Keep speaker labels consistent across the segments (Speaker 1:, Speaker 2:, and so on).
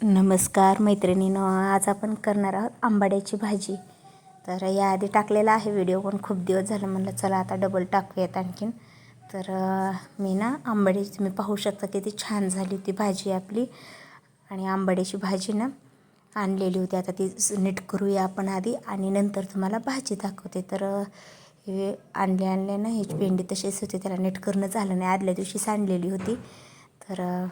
Speaker 1: नमस्कार मैत्रिणीनं आज आपण करणार आहोत आंबाड्याची भाजी. तर याआधी टाकलेला आहे व्हिडिओ पण खूप दिवस झालं म्हणलं चला आता डबल टाकूयात आणखीन. तर मी ना आंबाड्याची तुम्ही पाहू शकता किती छान झाली होती भाजी आपली. आणि आंबाड्याची भाजी ना आणलेली होती. आता ती नीट करूया आपण आधी आणि नंतर तुम्हाला भाजी दाखवते. तर हे आणले आणले ना ह्याची भेंडी तशीच होती. त्याला नीट करणं झालं नाही. आदल्या दिवशीच आणलेली होती. तर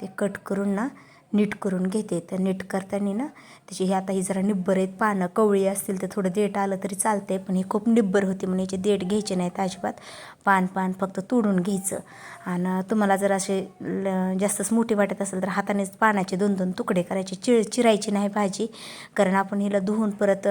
Speaker 1: ते कट करून ना नीट करून घेते. तर नीट करताना ना त्याची ही आता ही जरा निब्बर आहेत पानं कवळी असतील तर थोडं देठ आलं तरी चालतंय पण ही खूप निब्बर होती म्हणून याचे देठ घ्यायचे नाहीत अजिबात. पान पान फक्त तोडून घ्यायचं. आणि तुम्हाला जर असे ल- जास्तच मोठी वाटत असेल तर हातानेच पानाचे दोन दोन तुकडे करायचे चिळ चिरायची नाही भाजी. कारण आपण हिला धुवून परत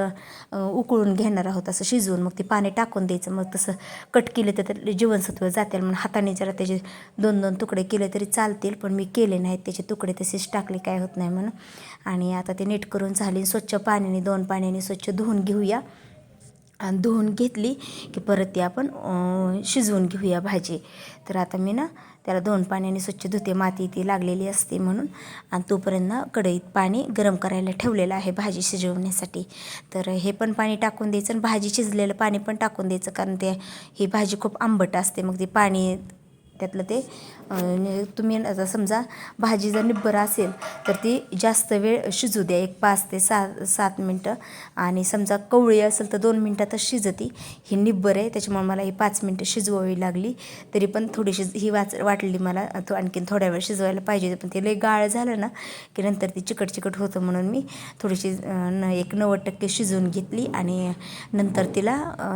Speaker 1: उकळून घेणार आहोत असं शिजवून मग ती पाणी टाकून द्यायचं. मग तसं कट केले तर त्यातले जीवनसत्व जातील. म्हणून हाताने जरा त्याचे दोन दोन तुकडे केले तरी चालतील पण मी केले नाहीत. त्याचे तुकडे तसेच टाक टाकले काय होत नाही म्हणून. आणि आता ते नीट करून झाली. स्वच्छ पाण्याने दोन पाण्याने स्वच्छ धुवून घेऊया. आणि धुवून घेतली की परत ती आपण शिजवून घेऊया भाजी. तर आता मी ना त्याला दोन पाण्याने स्वच्छ धुते. माती ती लागलेली असते म्हणून. आणि तोपर्यंत ना कढईत पाणी गरम करायला ठेवलेलं आहे भाजी शिजवण्यासाठी. तर हे पण पाणी टाकून द्यायचं आणि भाजी शिजलेलं पाणी पण टाकून द्यायचं. कारण ते ही भाजी खूप आंबट असते. मग ती पाणी त्यातलं ते तुम्ही आता समजा भाजी जर निब्बर असेल तर ती जास्त वेळ शिजू द्या. एक पाच ते सात सात मिनटं. आणि समजा कवळी असेल तर दोन मिनटातच शिजती. ही निब्बर आहे त्याच्यामुळे मला ही पाच मिनटं शिजवावी लागली. तरी पण थोडीशी ही वाच वाटली मला तो आणखीन थोड्या वेळ शिजवायला पाहिजे पण ते लई गाळ झालं ना की नंतर ती चिकट चिकट होतं म्हणून मी थोडीशी न एक नव्वद टक्के शिजवून घेतली. आणि नंतर तिला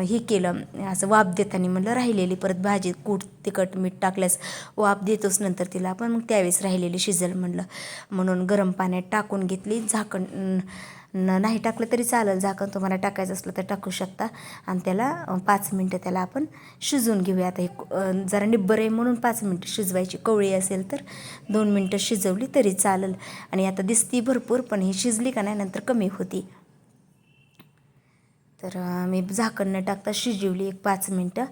Speaker 1: हे केलं असं वाफ देताना म्हणलं राहिलेली परत भाजी कूट तिखट मीठ टाकल्यास वाफ देतोच नंतर तिला. आपण मग त्यावेळेस राहिलेली शिजल म्हणलं. म्हणून गरम पाण्यात टाकून घेतली. झाकण न नाही टाकलं तरी चालेल. झाकण तुम्हाला टाकायचं असलं तर टाकू शकता. आणि त्याला पाच मिनटं त्याला आपण शिजवून घेऊया. आता हे जरा निब्बर आहे म्हणून पाच मिनटं शिजवायची. कवळी असेल तर दोन मिनटं शिजवली तरी चालेल. आणि आता दिसती भरपूर पण ही शिजली का नाही नंतर कमी होती. तर मी झाकण न टाकता शिजवली एक पाच मिनटं.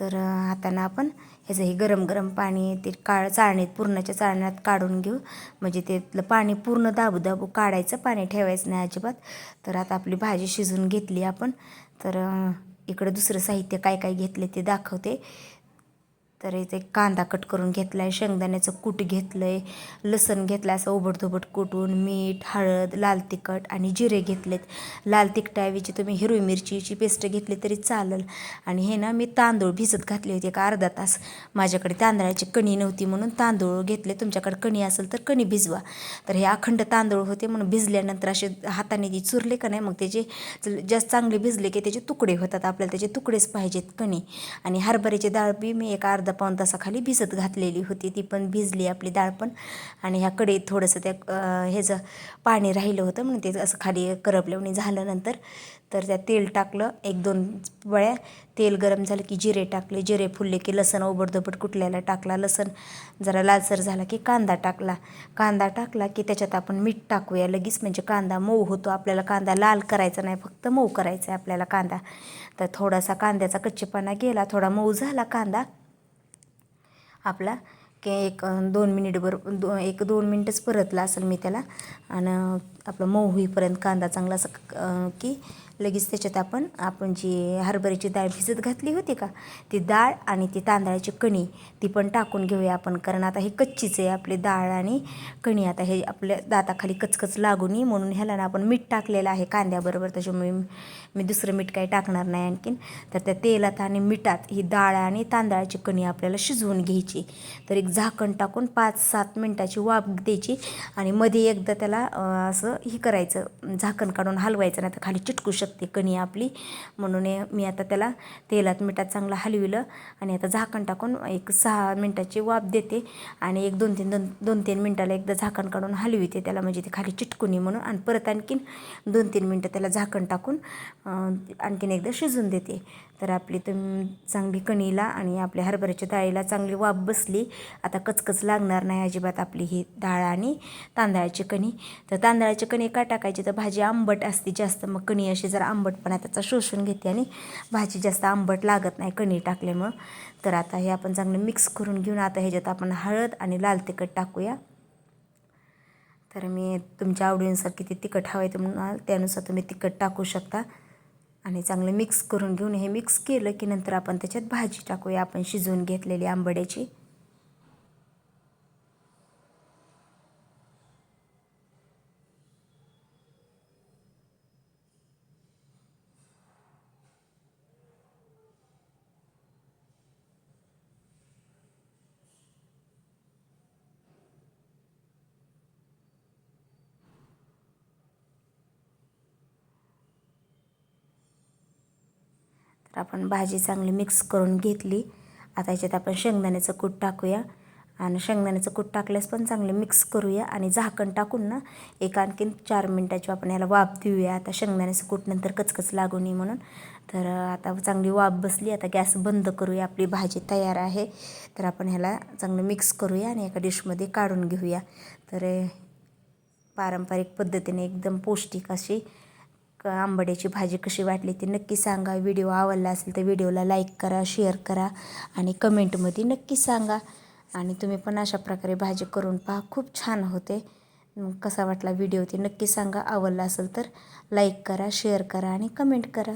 Speaker 1: तर अं, आता आपण ह्याचं हे गरम गरम पाणी ते काळ चाळणीत पूर्णाच्या चाळण्यात काढून घेऊ. म्हणजे त्यातलं पाणी पूर्ण दाबू दाबू काढायचं पाणी ठेवायचं नाही अजिबात. तर आता आपली भाजी शिजून घेतली आपण. तर इकडं दुसरं साहित्य काय काय घेतले ते दाखवते. तर इथे कांदा कट करून घेतला आहे शेंगदाण्याचं कूट घेतलं आहे लसण घेतलं आहे असं ओबडधोबड कुटून मीठ हळद लाल तिखट आणि जिरे घेतलेत. लाल तिखटाऐवजी तुम्ही हिरवी मिरचीची पेस्ट घेतली तरी चालेल. आणि हे ना मी तांदूळ भिजत घातले होते का अर्धा तास. माझ्याकडे तांदळाची कणी नव्हती म्हणून तांदूळ घेतले. तुमच्याकडे कणी असेल तर कणी भिजवा. तर हे अखंड तांदूळ होते म्हणून भिजल्यानंतर असे हाताने ती चुरले का नाही मग त्याचे जास्त चांगले भिजले की त्याचे तुकडे होतात. आपल्याला त्याचे तुकडेच पाहिजेत कणी. आणि हरभऱ्याची डाळ बी मी एक अर्धा पाऊण तासाखाली भिजत घातलेली होती. ती पण भिजली आपली डाळ पण. आणि ह्या कढईत थोडंसं त्या ह्याचं पाणी राहिलं होतं म्हणून ते असं खाली करपल्याने झालं नंतर तर त्यात तेल टाकलं. एक दोन वळ्या तेल गरम झालं की जिरे टाकले. जिरे फुलले की लसण ओबडधोबड कुठल्याला टाकला. लसण जरा लालसर झाला की कांदा टाकला. कांदा टाकला की त्याच्यात आपण मीठ टाकूया लगेच. म्हणजे कांदा मऊ होतो. आपल्याला कांदा लाल करायचा नाही. फक्त मऊ करायचा आहे आपल्याला कांदा. तर थोडासा कांद्याचा कच्चेपणा गेला. थोडा मऊ झाला कांदा. आपला की एक दोन मिनिटभर दो एक दोन मिनटंच परतला असेल मी त्याला. आणि आपलं मऊ होईपर्यंत कांदा चांगला असं की लगेच त्याच्यात आपण आपण जी हरभऱ्याची डाळ भिजत घातली होती का ती डाळ आणि ती तांदळाची कणी ती पण टाकून घेऊया आपण. कारण आता हे कच्चीच आहे आपली डाळ आणि कणी. आता हे आपल्या दाताखाली कचकच लागू नये म्हणून ह्याला ना आपण मीठ टाकलेलं आहे कांद्याबरोबर. त्याच्यामुळे मी दुसरं मीठ काही टाकणार नाही आणखीन. तर त्या तेलात आणि मिठात ही डाळ आणि तांदळाची कणी आपल्याला शिजवून घ्यायची. तर एक झाकण टाकून पाच सात मिनटाची वाफ द्यायची आणि मध्ये एकदा त्याला असं असं हे करायचं झाकण काढून हलवायचं नाही तर खाली चिटकू शकते कणी आपली. म्हणून मी आता त्याला तेलात मिठात चांगलं हलविलं आणि आता झाकण टाकून एक सहा मिनटाची वाफ देते आणि एक दोन तीन दोन दोन तीन मिनटाला एकदा झाकण काढून हलविते त्याला म्हणजे ते खाली चिटकू नये म्हणून. आणि परत आणखीन दोन तीन मिनटं त्याला झाकण टाकून आणखीन एकदा शिजून देते. तर आपली तुम चांगली कणीला आणि आपल्या हरभऱ्याच्या डाळीला चांगली वाफ बसली. आता कचकच लागणार नाही अजिबात आपली ही डाळ आणि तांदळाची कणी. तर तांदळाची कणी का टाकायची तर भाजी आंबट असते जास्त. मग कणी अशी जरा आंबटपणा त्याचा शोषून घेते आणि भाजी जास्त आंबट लागत नाही कणी टाकल्यामुळं. तर आता हे आपण चांगलं मिक्स करून घेऊन आता ह्याच्यात आपण हळद आणि लाल तिखट टाकूया. तर मी तुमच्या आवडीनुसार किती तिखट हवं आहे तुम्हाला त्यानुसार तुम्ही तिखट टाकू शकता. आणि चांगलं मिक्स करून घेऊन हे मिक्स केलं की नंतर आपण त्याच्यात भाजी टाकूया. आपण शिजवून घेतलेली आंबड्याची. तर आपण भाजी चांगली मिक्स करून घेतली. आता याच्यात आपण शेंगदाण्याचं कूट टाकूया. आणि शेंगदाण्याचं कूट टाकल्यास पण चांगलं मिक्स करूया. आणि झाकण टाकून ना एक आणखीन चार मिनटाची आपण याला वाफ देऊया. आता शेंगदाण्याचं कूट नंतर कचकच लागू नये म्हणून. तर आता चांगली वाफ बसली. आता गॅस बंद करूया. आपली भाजी तयार आहे. तर आपण ह्याला चांगलं मिक्स करूया आणि एका डिशमध्ये काढून घेऊया. तर पारंपरिक पद्धतीने एकदम पौष्टिक अशी आंबड्याची भाजी कशी वाटली ती नक्की सांगा. व्हिडिओ आवडला असेल तर व्हिडिओला लाईक करा शेअर करा आणि कमेंटमध्ये नक्की सांगा. आणि तुम्ही पण अशा प्रकारे भाजी करून पहा. खूप छान होते. कसा वाटला व्हिडिओ ते नक्की सांगा. आवडला असेल तर लाईक करा शेअर करा आणि कमेंट करा.